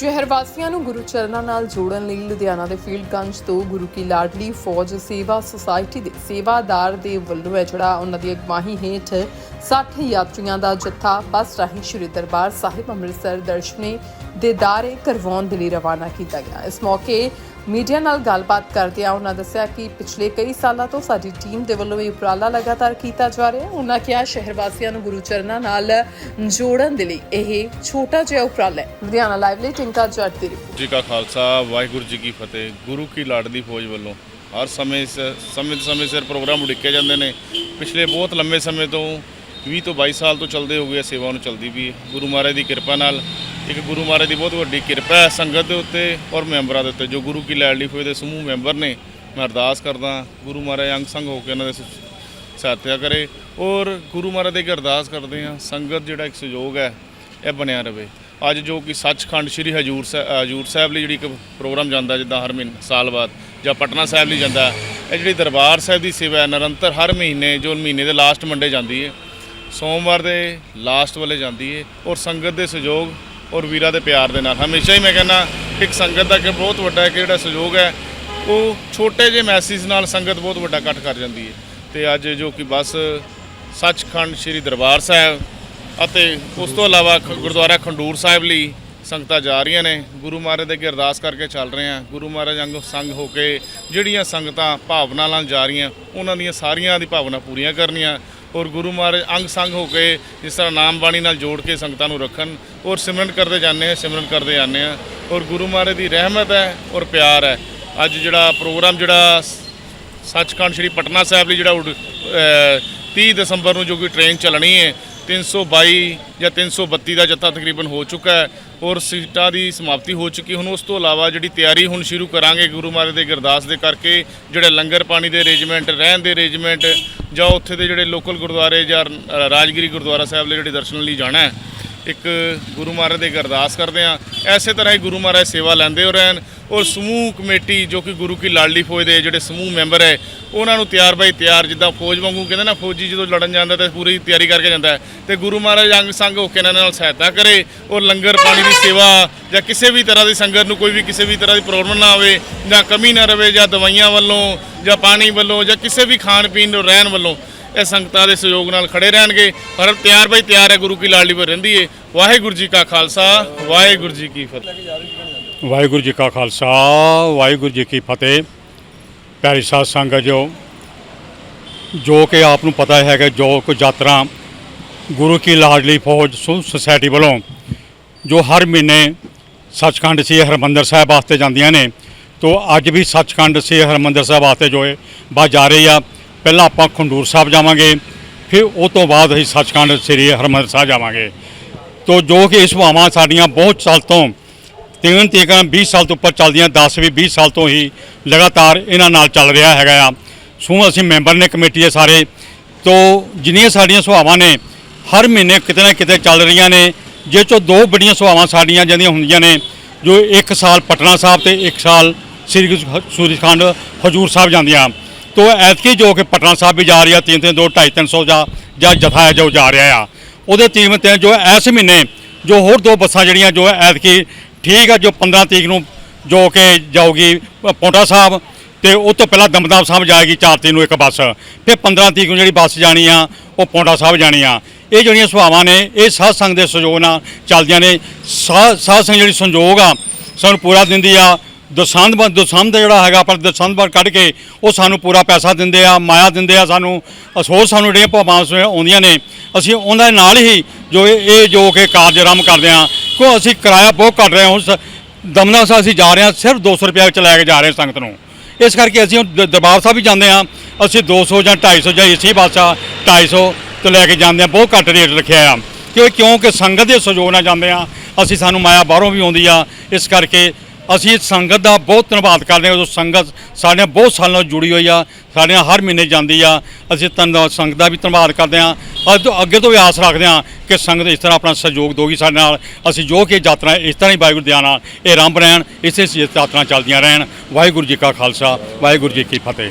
ਸ਼ਹਿਰ ਵਾਸੀਆਂ ਨੂੰ ਗੁਰੂ ਚਰਨਾਂ ਨਾਲ ਜੋੜਨ ਲਈ ਲੁਧਿਆਣਾ ਦੇ ਫੀਲਡਗੰਜ ਤੋਂ ਗੁਰੂ ਕੀ ਲਾਡਲੀ ਫੌਜ ਸੇਵਾ ਸੁਸਾਇਟੀ ਦੇ ਸੇਵਾਦਾਰ ਦੇ ਵੱਲੋਂ ਹੈ ਜਿਹੜਾ ਉਹਨਾਂ ਦੀ ਅਗਵਾਈ ਹੇਠ 60 ਯਾਤਰੀਆਂ ਦਾ ਜੱਥਾ ਬੱਸ ਰਾਹੀਂ ਸ਼੍ਰੀ ਦਰਬਾਰ ਸਾਹਿਬ ਅੰਮ੍ਰਿਤਸਰ ਦਰਸ਼ਨੇ ਦੇਦਾਰੇ ਕਰਵਾਉਣ ਦੇ ਲਈ ਰਵਾਨਾ ਕੀਤਾ ਗਿਆ। ਇਸ ਮੌਕੇ ਮੀਡੀਆ ਨਾਲ ਗੱਲਬਾਤ ਕਰਦਿਆਂ ਉਹਨਾਂ ਦੱਸਿਆ ਕਿ ਪਿਛਲੇ ਕਈ ਸਾਲਾਂ ਤੋਂ ਸਾਡੀ ਟੀਮ ਦੇ ਵੱਲੋਂ ਇਹ ਉਪਰਾਲਾ ਲਗਾਤਾਰ ਕੀਤਾ ਜਾ ਰਿਹਾ ਹੈ। ਉਹਨਾਂ ਕਿਹਾ, ਸ਼ਹਿਰ ਵਾਸੀਆਂ ਨੂੰ ਗੁਰੂ ਚਰਨਾਂ ਨਾਲ ਜੋੜਨ ਦੇ ਲਈ ਇਹ ਛੋਟਾ ਜਿਹਾ ਉਪਰਾਲਾ ਹੈ। ਲੁਧਿਆਣਾ ਲਾਈਵ ਲਈ ਟਿੰਕਾ ਜੱਟ ਦੀ ਰਿਪੋਰਟ। ਜੀ ਕਾ ਖਾਲਸਾ, ਵਾਹਿਗੁਰੂ ਜੀ ਕੀ ਫਤਿਹ। ਗੁਰੂ ਕੀ ਲਾਡਲੀ ਫੌਜ ਵੱਲੋਂ ਹਰ ਸਮੇਂ ਸ- ਸਮੇਂ ਸਮੇਂ ਸਿਰ ਪ੍ਰੋਗਰਾਮ ਉਡੀਕੇ ਜਾਂਦੇ ਨੇ। ਪਿਛਲੇ ਬਹੁਤ ਲੰਮੇ ਸਮੇਂ ਤੋਂ 20 ਤੋਂ 22 ਸਾਲ ਤੋਂ ਚੱਲਦੇ ਹੋ ਗਏ ਸੇਵਾ ਨੂੰ ਚੱਲਦੀ ਵੀ ਹੈ। ਗੁਰੂ ਮਹਾਰਾਜ ਦੀ ਕਿਰਪਾ ਨਾਲ, ਇੱਕ ਗੁਰੂ ਮਹਾਰਾਜ ਦੀ ਬਹੁਤ ਵੱਡੀ ਕਿਰਪਾ ਹੈ ਸੰਗਤ ਦੇ ਉੱਤੇ ਔਰ ਮੈਂਬਰਾਂ ਦੇ ਉੱਤੇ। ਜੋ ਗੁਰੂ ਕੀ ਲਾਡਲੀ ਫੌਜ ਦੇ ਸਮੂਹ ਮੈਂਬਰ ਨੇ, ਮੈਂ ਅਰਦਾਸ ਕਰਦਾ ਗੁਰੂ ਮਹਾਰਾਜ ਅੰਗ ਸੰਗ ਹੋ ਕੇ ਉਹਨਾਂ ਦੇ ਸਹਾਇਤਾ ਕਰੇ। ਔਰ ਗੁਰੂ ਮਹਾਰਾਜ ਦੇ ਅੱਗੇ ਅਰਦਾਸ ਕਰਦੇ ਹਾਂ, ਸੰਗਤ ਜਿਹੜਾ ਇੱਕ ਸਹਿਯੋਗ ਹੈ, ਇਹ ਬਣਿਆ ਰਵੇ। ਅੱਜ ਜੋ ਕਿ ਸੱਚਖੰਡ ਸ੍ਰੀ ਹਜੂਰ ਸਾਹਿ- ਹਜੂਰ ਸਾਹਿਬ ਲਈ ਜਿਹੜੀ ਇੱਕ ਪ੍ਰੋਗਰਾਮ ਜਾਂਦਾ, ਜਿੱਦਾਂ ਹਰ ਮਹੀਨੇ, ਸਾਲ ਬਾਅਦ, ਜਾਂ ਪਟਨਾ ਸਾਹਿਬ ਲਈ ਜਾਂਦਾ, ਇਹ ਜਿਹੜੀ ਦਰਬਾਰ ਸਾਹਿਬ ਦੀ ਸੇਵਾ ਨਿਰੰਤਰ ਹਰ ਮਹੀਨੇ, ਜੋ ਮਹੀਨੇ ਦੇ ਲਾਸਟ ਮੰਡੇ ਜਾਂਦੀ ਹੈ ਸੋਮਵਾਰ ਦੇ ਲਾਸਟ ਵਾਲੇ ਜਾਂਦੀ ਹੈ ਔਰ ਸੰਗਤ ਦੇ ਸਹਿਯੋਗ ਔਰ ਵੀਰਾਂ ਦੇ ਪਿਆਰ ਦੇ ਨਾਲ। ਹਮੇਸ਼ਾ ਹੀ ਮੈਂ ਕਹਿੰਦਾ, ਇੱਕ ਸੰਗਤ ਦਾ ਕਿ ਬਹੁਤ ਵੱਡਾ ਇੱਕ ਜਿਹੜਾ ਸਹਿਯੋਗ ਹੈ, ਉਹ ਛੋਟੇ ਜਿਹੇ ਮੈਸੇਜ ਨਾਲ ਸੰਗਤ ਬਹੁਤ ਵੱਡਾ ਇਕੱਠ ਕਰ ਜਾਂਦੀ ਹੈ ਤੇ ਅੱਜ ਜੋ ਕਿ ਬਸ ਸੱਚਖੰਡ ਸ੍ਰੀ ਦਰਬਾਰ ਸਾਹਿਬ ਅਤੇ ਉਸ ਤੋਂ ਇਲਾਵਾ ਖ- ਗੁਰਦੁਆਰਾ ਖੰਡੂਰ ਸਾਹਿਬ ਲਈ ਸੰਗਤਾਂ ਜਾ ਰਹੀਆਂ ਨੇ। ਗੁਰੂ ਮਹਾਰਾਜ ਦੇ ਅੱਗੇ ਅਰਦਾਸ ਕਰਕੇ ਚੱਲ ਰਹੇ ਆ ਗੁਰੂ ਮਹਾਰਾਜ ਅੰਗ ਸੰਗ ਹੋ ਕੇ ਜਿਹੜੀਆਂ ਸੰਗਤਾਂ ਭਾਵਨਾ ਨਾਲ ਜਾ ਰਹੀਆਂ, ਉਹਨਾਂ ਦੀਆਂ ਸਾਰੀਆਂ ਦੀ ਭਾਵਨਾ ਪੂਰੀਆਂ ਕਰਨੀਆਂ। ਔਰ ਗੁਰੂ ਮਹਾਰਾਜ ਅੰਗ ਸੰਗ ਹੋ ਕੇ ਜਿਸ ਤਰ੍ਹਾਂ ਨਾਮ ਬਾਣੀ ਨਾਲ ਜੋੜ ਕੇ ਸੰਗਤਾਂ ਨੂੰ ਰੱਖਣ ਔਰ ਸਿਮਰਨ ਕਰਦੇ ਜਾਂਦੇ ਆ ਸਿਮਰਨ ਕਰਦੇ ਜਾਂਦੇ ਆ ਔਰ ਗੁਰੂ ਮਹਾਰਾਜ ਦੀ ਰਹਿਮਤ ਹੈ ਔਰ ਪਿਆਰ ਹੈ। ਅੱਜ ਜਿਹੜਾ ਪ੍ਰੋਗਰਾਮ ਜਿਹੜਾ ਸੱਚਖੰਡ ਸ੍ਰੀ ਪਟਨਾ ਸਾਹਿਬ ਲਈ ਜਿਹੜਾ ਉਡ- ਅਹ 30 ਦਸੰਬਰ ਨੂੰ ਜੋ ਕਿ ਟ੍ਰੇਨ ਚੱਲਣੀ ਹੈ 322 ਜਾਂ 332 ਦਾ ਜੱਥਾ ਤਕਰੀਬਨ ਹੋ ਚੁੱਕਾ ਹੈ ਔਰ ਸੀਟਾਂ ਦੀ ਸਮਾਪਤੀ ਹੋ ਚੁੱਕੀ ਹੁਣ ਉਸ ਤੋਂ ਇਲਾਵਾ ਜਿਹੜੀ ਤਿਆਰੀ ਹੁਣ ਸ਼ੁਰੂ ਕਰਾਂਗੇ ਗੁਰੂ ਮਹਾਰਾਜ ਦੇ ਗੁਰਦਾਸ ਦੇ ਕਰਕੇ, ਜਿਹੜੇ ਲੰਗਰ ਪਾਣੀ ਦੇ ਅਰੇਂਜਮੈਂਟ ਰਹਿਣ ਦੇ ਅਰੇਂਜਮੈਂਟ ਜਾਂ ਉੱਥੇ ਦੇ ਜਿਹੜੇ ਲੋਕਲ ਗੁਰਦੁਆਰੇ ਜਾਂ ਰਾਜਗਿਰੀ ਗੁਰਦੁਆਰਾ ਸਾਹਿਬ ਦੇ ਜਿਹੜੇ ਦਰਸ਼ਨ ਲਈ ਜਾਣਾ ਹੈ, ਇੱਕ ਗੁਰੂ ਮਹਾਰਾਜ ਦੇ ਅੱਗੇ ਅਰਦਾਸ ਕਰਦੇ ਆ ਐਸੇ ਤਰ੍ਹਾਂ ਹੀ ਗੁਰੂ ਮਹਾਰਾਜ ਸੇਵਾ ਲੈਂਦੇ ਹੋ ਰਹਿਣ। ਔਰ ਸਮੂਹ ਕਮੇਟੀ ਜੋ ਕਿ ਗੁਰੂ ਕੀ ਲਾਡਲੀ ਫੌਜ ਦੇ ਜਿਹੜੇ ਸਮੂਹ ਮੈਂਬਰ ਹੈ, ਉਹਨਾਂ ਨੂੰ ਤਿਆਰ ਬਾਈ ਤਿਆਰ, ਜਿੱਦਾਂ ਫੌਜ ਵਾਂਗੂ ਕਹਿੰਦੇ ਨਾ, ਫੌਜੀ ਜਦੋਂ ਲੜਨ ਜਾਂਦਾ ਤਾਂ ਪੂਰੀ ਤਿਆਰੀ ਕਰਕੇ ਜਾਂਦਾ ਹੈ। ਤੇ ਗੁਰੂ ਮਹਾਰਾਜ ਅੰਗ ਸੰਗ ਹੋ ਕੇ ਇਹਨਾਂ ਨਾਲ ਸਹਾਇਤਾ ਕਰੇ ਔਰ ਲੰਗਰ ਪਾਣੀ ਦੀ ਸੇਵਾ ਜਾਂ ਕਿਸੇ ਵੀ ਤਰ੍ਹਾਂ ਦੀ ਸੰਗਤ ਨੂੰ ਕੋਈ ਵੀ ਕਿਸੇ ਵੀ ਤਰ੍ਹਾਂ ਦੀ ਪ੍ਰੋਬਲਮ ਨਾ ਆਵੇ ਜਾਂ ਕਮੀ ਨਾ ਰਵੇ ਜਾਂ ਦਵਾਈਆਂ ਵੱਲੋਂ ਜਾਂ ਪਾਣੀ ਵੱਲੋਂ ਜਾਂ ਕਿਸੇ ਵੀ ਖਾਣ ਪੀਣ ਨੂੰ ਰਹਿਣ ਵੱਲੋਂ ਇਹ ਸੰਗਤਾਂ ਦੇ ਸਹਿਯੋਗ ਨਾਲ ਖੜੇ ਰਹਿਣਗੇ। ਪਰ ਤਿਆਰ ਬਈ ਤਿਆਰ ਹੈ, ਗੁਰੂ ਕੀ ਲਾਡਲੀ ਪਰ ਰਹਿੰਦੀ ਹੈ ਵਾਹਿਗੁਰੂ ਜੀ ਕਾ ਖਾਲਸਾ, ਵਾਹਿਗੁਰੂ ਜੀ ਕੀ ਫਤਿਹ। ਵਾਹਿਗੁਰੂ ਜੀ ਕਾ ਖਾਲਸਾ, ਵਾਹਿਗੁਰੂ ਜੀ ਕੀ ਫਤਿਹ। ਪਿਆਰੀ ਸਾਧ ਸੰਗਤ ਜੋ ਜੋ ਕਿ ਆਪ ਨੂੰ ਪਤਾ ਹੈਗਾ, ਜੋ ਕੋ ਯਾਤਰਾ ਗੁਰੂ ਕੀ ਲਾਡਲੀ ਫੌਜ ਸੁ- ਸੁਸਾਇਟੀ ਵੱਲੋਂ, ਜੋ ਹਰ ਮਹੀਨੇ ਸੱਚਖੰਡ ਸ਼੍ਰੀ ਹਰਮੰਦਰ ਸਾਹਿਬ ਵਾਸਤੇ ਜਾਂਦੀਆਂ ਨੇ, ਤੋ ਅੱਜ ਵੀ ਸੱਚਖੰਡ ਸ਼੍ਰੀ ਹਰਮੰਦਰ ਸਾਹਿਬ ਵਾਸਤੇ ਜੋ ਹੈ ਬਾ ਜਾ ਰਹੀ ਆ, ਪਹਿਲਾਂ ਆਪਾਂ ਖੰਡੂਰ ਸਾਹਿਬ ਜਾਵਾਂਗੇ, ਫਿਰ ਉਹ ਤੋਂ ਬਾਅਦ ਅਸੀਂ ਸੱਚਖੰਡ ਸ੍ਰੀ ਹਰਮੰਦਰ ਸਾਹਿਬ ਜਾਵਾਂਗੇ। ਤੋ ਜੋ ਕਿ ਇਸ ਭਾਵਾਂ ਸਾਡੀਆਂ ਬਹੁਤ ਸਾਲ ਤੋਂ ਤਿੰਨ ਤੀਕਾਂ 20 ਸਾਲ ਤੋਂ ਉੱਪਰ ਚੱਲਦੀਆਂ 10 ਵੀ 20 ਸਾਲ ਤੋਂ ਹੀ ਲਗਾਤਾਰ ਇਹਨਾਂ ਨਾਲ ਚੱਲ ਰਿਹਾ ਹੈਗਾ ਆ। ਸੋ ਅਸੀਂ ਮੈਂਬਰ ਨੇ ਕਮੇਟੀ ਦੇ ਸਾਰੇ। ਤੋ ਜਿੰਨੀਆਂ ਸਾਡੀਆਂ ਸੁਭਾਵਾਂ ਨੇ, ਹਰ ਮਹੀਨੇ ਕਿਤੇ ਨਾ ਕਿਤੇ ਚੱਲ ਰਹੀਆਂ ਨੇ। ਜੇ ਚੋਂ ਦੋ ਬੜੀਆਂ ਸੁਭਾਵਾਂ ਸਾਡੀਆਂ ਜਿਹੜੀਆਂ ਹੁੰਦੀਆਂ ਨੇ, ਜੋ ਇੱਕ ਸਾਲ ਪਟਨਾ ਸਾਹਿਬ ਤੇ ਇੱਕ ਸਾਲ ਸ੍ਰੀ ਸੂਰਜਖੰਡ ਹਜੂਰ ਸਾਹਿਬ ਜਾਂਦੀਆਂ। ਤੋ ਐਤਕੀ ਜੋ ਕਿ ਪਟਨਾ ਸਾਹਿਬ ਵੀ ਜਾ ਰਹੀ ਆ, ਤਿੰਨ ਤਿੰਨ, ਦੋ, ਢਾਈ, ਤਿੰਨ ਸੌ ਜਾਂ ਜਾਂ ਜਥਾ ਹੈ ਜੋ ਜਾ ਰਿਹਾ ਆ। ਉਹਦੇ ਤੀਮ ਤੇ ਜੋ ਇਸ ਮਹੀਨੇ ਜੋ ਹੋਰ ਦੋ ਬੱਸਾਂ ਜਿਹੜੀਆਂ ਜੋ ਐਤਕੀ ਠੀਕ ਆ ਜੋ 15 ਤਰੀਕ ਨੂੰ ਜੋ ਕਿ ਜਾਊਗੀ ਪ- ਪੌਂਟਾ ਸਾਹਿਬ ਤੇ ਉਹ ਤੋਂ ਪਹਿਲਾਂ ਦਮਦਮ ਸਾਹਿਬ ਜਾਏਗੀ 4 ਤਰੀਕ ਨੂੰ ਇੱਕ ਬੱਸ। ਫਿਰ 15 ਤਰੀਕ ਨੂੰ ਜਿਹੜੀ ਬੱਸ ਜਾਣੀ ਆ, ਉਹ ਪੌਂਟਾ ਸਾਹਿਬ ਜਾਣੀ ਆ। ਇਹ ਜਿਹੜੀਆਂ ਸੁਭਾਵਾਂ ਨੇ, ਇਹ ਸਾਧ ਸੰਗ ਦੇ ਸਹਿਯੋਗ ਨਾਲ ਚੱਲਦੀਆਂ ਨੇ। ਸਾਧ ਸਾਧ ਸੰਗ ਜਿਹੜੀ ਸੰਯੋਗ ਆ, ਸਾਨੂੰ ਪੂਰਾ ਦਿੰਦੀ ਆ। ਦਸੰਧ ਬ- ਦਸੰਧ ਜਿਹੜਾ ਹੈਗਾ ਪਰ ਦਸੰਧ ਪਰ ਕੱਢ ਕੇ ਉਹ ਸਾਨੂੰ ਪੂਰਾ ਪੈਸਾ ਦਿੰਦੇ ਆ, ਮਾਇਆ ਦਿੰਦੇ ਆ ਸਾਨੂੰ, ਅਸੋਰ ਸਾਨੂੰ ਜਿਹੜੀਆਂ ਭਾਵਾਂ ਆਉਂਦੀਆਂ ਨੇ, ਅਸੀਂ ਉਹਨਾਂ ਦੇ ਨਾਲ ਹੀ ਜੋ ਇਹ ਜੋ ਕਿ ਕਾਰਜ ਆਰੰਭ ਕਰਦੇ ਆ ਕਿਉਂ ਅਸੀਂ ਕਿਰਾਇਆ ਬਹੁਤ ਘੱਟ ਰਹੇ ਹਾਂ, ਹੁਣ ਸ- ਦਮਨਾ ਸਾਹਿਬ ਅਸੀਂ ਜਾ ਰਹੇ ਹਾਂ, ਸਿਰਫ 200 ਰੁਪਏ ਵਿੱਚ ਲੈ ਕੇ ਜਾ ਰਹੇ ਹਾਂ ਸੰਗਤ ਨੂੰ। ਇਸ ਕਰਕੇ ਅਸੀਂ ਹੁਣ ਦਰਬਾਰ ਸਾਹਿਬ ਵੀ ਜਾਂਦੇ ਆ ਅਸੀਂ 200 ਜਾਂ 250 ਜਾਂ ਇਸੇ ਬੱਸ ਆ 250 ਤੋਂ ਲੈ ਕੇ ਜਾਂਦੇ ਆ ਬਹੁਤ ਘੱਟ ਰੇਟ ਰੱਖਿਆ ਆ। ਕਿਉਂ ਕਿਉਂਕਿ ਸੰਗਤ ਦੇ ਸਹਿਯੋਗ ਨਾਲ ਜਾਂਦੇ ਆ ਅਸੀਂ ਸਾਨੂੰ ਮਾਇਆ ਬਾਹਰੋਂ ਵੀ ਆਉਂਦੀ ਆ, ਇਸ ਕਰਕੇ ਅਸੀਂ ਇਸ ਸੰਗਤ ਦਾ ਬਹੁਤ ਧੰਨਵਾਦ ਕਰਦੇ ਹਾਂ। ਜੋ ਸੰਗਤ ਸਾਡੇ ਨਾਲ ਬਹੁਤ ਸਾਲਾਂ ਜੁੜੀ ਹੋਈ ਆ, ਸਾਡੇ ਨਾਲ ਹਰ ਮਹੀਨੇ ਜਾਂਦੀ ਆ। ਅਸੀਂ ਧੰਨਵਾਦ ਸੰਗਤ ਦਾ ਵੀ ਧੰਨਵਾਦ ਕਰਦੇ ਹਾਂ। ਅੱਜ ਤੋਂ ਅੱਗੇ ਤੋਂ ਵੀ ਆਸ ਰੱਖਦੇ ਹਾਂ ਕਿ ਸੰਗਤ ਇਸ ਤਰ੍ਹਾਂ ਆਪਣਾ ਸਹਿਯੋਗ ਦੋਗੀ ਸਾਡੇ ਨਾਲ। ਅਸੀਂ ਜੋ ਕਿ ਯਾਤਰਾ ਇਸ ਤਰ੍ਹਾਂ ਹੀ ਵਾਹਿਗੁਰੂ ਦਿਆਂ ਨਾਲ ਇਹ ਆਰੰਭ ਰਹਿਣ, ਇਸੇ ਯਾਤਰਾ ਚੱਲਦੀਆਂ ਰਹਿਣ। ਵਾਹਿਗੁਰੂ ਜੀ ਕਾ ਖਾਲਸਾ, ਵਾਹਿਗੁਰੂ ਜੀ ਕੀ ਫਤਿਹ।